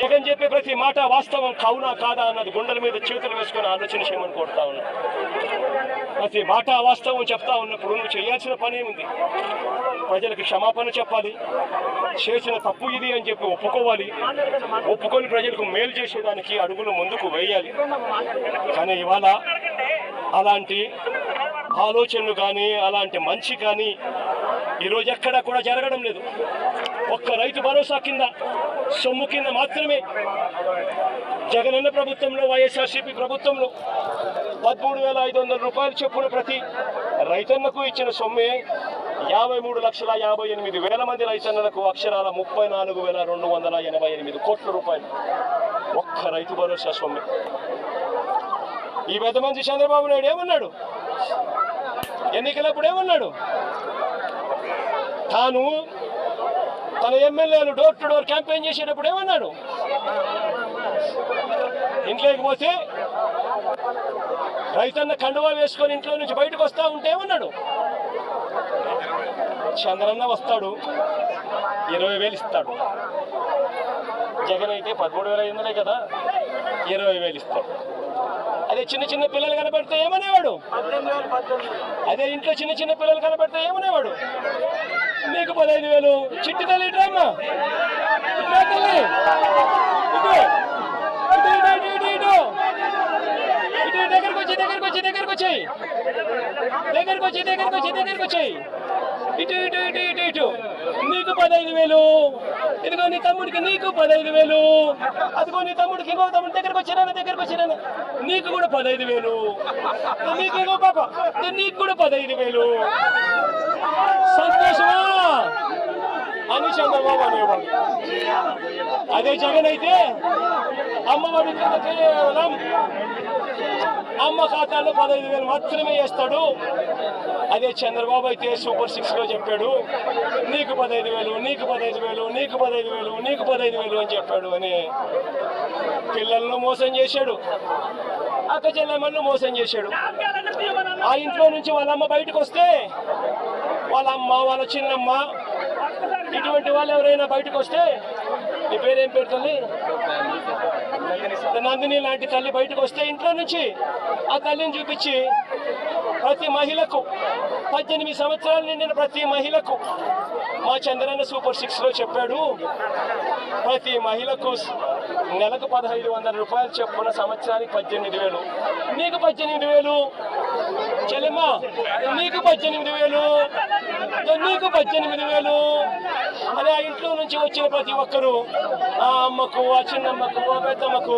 జగన్ చెప్పే ప్రతి మాట వాస్తవం కావునా కాదా అన్నది గుండెల మీద చేతులు వేసుకొని ఆలోచన చేయమని కోరుతా ఉన్నా. ప్రతి మాట వాస్తవం చెప్తా ఉన్నప్పుడు నువ్వు చేయాల్సిన పని ఏముంది? ప్రజలకు క్షమాపణ చెప్పాలి. చేసిన తప్పు ఇది అని చెప్పి ఒప్పుకోవాలి. ఒప్పుకొని ప్రజలకు మేలు చేసేదానికి అడుగులు ముందుకు వేయాలి. కానీ ఇవాళ అలాంటి ఆలోచనలు కానీ అలాంటి మంచి కానీ ఈరోజు ఎక్కడా కూడా జరగడం లేదు. ఒక్క రైతు భరోసా కింద సొమ్ము కింద మాత్రమే జగనన్న ప్రభుత్వంలో వైఎస్ఆర్సీపీ ప్రభుత్వంలో పదమూడు వేల ఐదు వందల రూపాయలు చొప్పున ప్రతి రైతన్నకు ఇచ్చిన సొమ్మే యాభై మూడు లక్షల యాభై ఎనిమిది వేల మంది రైతన్నలకు అక్షరాల ముప్పై నాలుగు వేల రెండు వందల ఎనభై ఎనిమిది కోట్ల రూపాయలు. ఒక్క రైతు భరోసా సొమ్మే. ఈ పెద్ద మంచి చంద్రబాబు నాయుడు ఏమన్నాడు? ఎన్నికలప్పుడు ఏమన్నాడు? తాను తన ఎమ్మెల్యేలు డోర్ టు డోర్ క్యాంపెయిన్ చేసేటప్పుడు ఏమన్నాడు? ఇంట్లోకి పోతే రైతన్న కండువా వేసుకొని ఇంట్లో నుంచి బయటకు వస్తా ఉంటే ఏమన్నాడు? చంద్రన్న వస్తాడు ఇరవై వేలు ఇస్తాడు. జగన్ అయితే పదమూడు వేల ఐదు వందలే కదా ఇరవై వేలు ఇస్తాడు. అదే చిన్న చిన్న పిల్లలు కనబడితే ఏమనేవాడు? అదే ఇంట్లో చిన్న చిన్న పిల్లలు కనబడితే ఏమనేవాడు? నీకు పదహైదు వేలు. చిట్టి తల్లి ఇట్రమ్మా తల్లి. ఇటు. ఇటు ఇటు ఇటు ఇటు ఇటు. దగ్గరకు వచ్చి దగ్గరకు వచ్చి దగ్గరకు వచ్చాయి దగ్గరకు వచ్చి దగ్గరకు వచ్చి దగ్గరకు వచ్చాయి ఇటు ఇటు ఇటు ఇటు ఇటు. నీకు పదహైదు వేలు. ఇదిగో నీ తమ్ముడికి నీకు పదహైదు వేలు. అదిగో నీ తమ్ముడికి ఇంకో తమ్ముడి దగ్గరకు వచ్చినా దగ్గరకు వచ్చినా నీకు కూడా పదహైదు వేలు. నీకు ఇంకో పాప. నీకు కూడా పదహైదు వేలు. చంద్రబాబు అనేవాడు అదే జగన్ అయితే అమ్మఒడి కింద కేవలం అమ్మ ఖాతాలో పదహైదు వేలు మాత్రమే వేస్తాడు. అదే చంద్రబాబు అయితే సూపర్ సిక్స్లో చెప్పాడు నీకు పదహైదు వేలు నీకు పదహైదు వేలు నీకు పదహైదు వేలు నీకు పదహైదు వేలు అని చెప్పాడు అని పిల్లలను మోసం చేశాడు. అక్క చెల్లెమ్మలను మోసం చేశాడు. ఆ ఇంట్లో నుంచి వాళ్ళ అమ్మ బయటకు వస్తే వాళ్ళ అమ్మ వాళ్ళ చిన్నమ్మ ఇటువంటి వాళ్ళు ఎవరైనా బయటకు వస్తే నీ పేరేం పేరు తల్లి? నందిని లాంటి తల్లి బయటకు వస్తే ఇంట్లో నుంచి ఆ తల్లిని చూపించి ప్రతి మహిళకు పద్దెనిమిది సంవత్సరాలు నిండిన ప్రతి మహిళకు మా చంద్రన్న సూపర్ సిక్స్లో చెప్పాడు ప్రతి మహిళకు నెలకు పదహైదు వందల రూపాయలు చెప్పున సంవత్సరానికి పద్దెనిమిది వేలు. నీకు పద్దెనిమిది వేలు చెల్లెమ్మ నీకు పద్దెనిమిది వేలు. నీకు పద్దెనిమిది వేలు? అదే ఆ ఇంట్లో నుంచి వచ్చిన ప్రతి ఒక్కరు ఆ అమ్మకు ఆ చిన్నమ్మకు ఆ పెద్దమ్మకు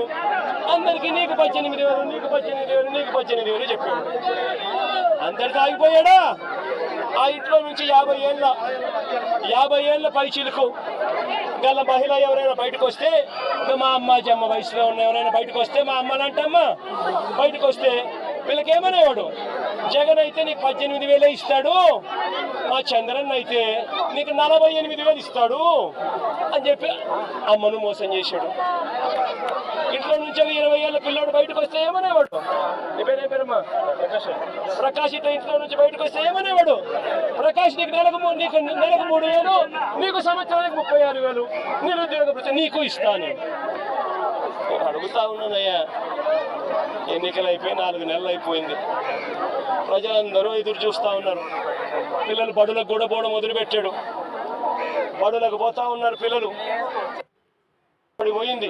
అందరికీ నీకు పద్దెనిమిది వేలు నీకు పద్దెనిమిది వేలు నీకు పద్దెనిమిది వేలు చెప్పాడు. అందరికి ఆగిపోయాడా ఆ ఇంట్లో నుంచి యాభై ఏళ్ళ యాభై ఏళ్ళ పైచీలకు గల మహిళ ఎవరైనా బయటకు వస్తే మా అమ్మ జమ్మ వయసులో ఉన్న ఎవరైనా బయటకు వస్తే మా అమ్మలంటమ్మా బయటకు వస్తే వీళ్ళకి ఏమనేవాడు జగన్ అయితే నీకు పద్దెనిమిది వేలే ఇస్తాడు. మా చంద్రన్ అయితే నీకు నలభై ఎనిమిది వేలు ఇస్తాడు అని చెప్పి అమ్మను మోసం చేశాడు. ఇంట్లో నుంచి ఒక ఇరవై ఏళ్ళ పిల్లోడు బయటకు వస్తే ఏమనేవాడు? నీ పేరు పేరమ్మా? ప్రకాష్. ఇట్లా ఇంట్లో నుంచి బయటకు వస్తే ఏమనేవాడు? ప్రకాష్ నీకు నెలకు నీకు నెలకు మూడు వేలు నీకు సంవత్సరానికి ముప్పై ఆరు వేలు నిరుద్యోగ నీకు ఇస్తాను. అడుగుతా ఉన్నానయ్యా ఎన్నికలు అయిపోయి నాలుగు నెలలు అయిపోయింది ప్రజలందరూ ఎదురు చూస్తూ ఉన్నారు. పిల్లలు బడులకు కూడా పోవడం మొదలుపెట్టాడు. బడులకు పోతా ఉన్నారు పిల్లలు. పోయింది.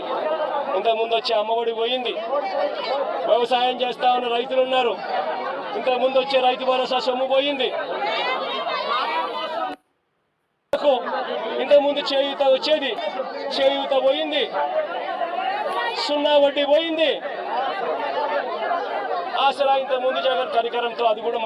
ఇంతకుముందు వచ్చే అమ్మఒడి పోయింది. వ్యవసాయం చేస్తా ఉన్న రైతులు ఉన్నారు. ఇంతకు ముందు వచ్చే రైతు భరోసా సొమ్ము పోయింది. ఇంతకుముందు చేయూత వచ్చేది. చేయూత పోయింది. సున్నా వడ్డీ పోయింది. ఆసరా ముందు జగన్ కరికరంతో అది కూడా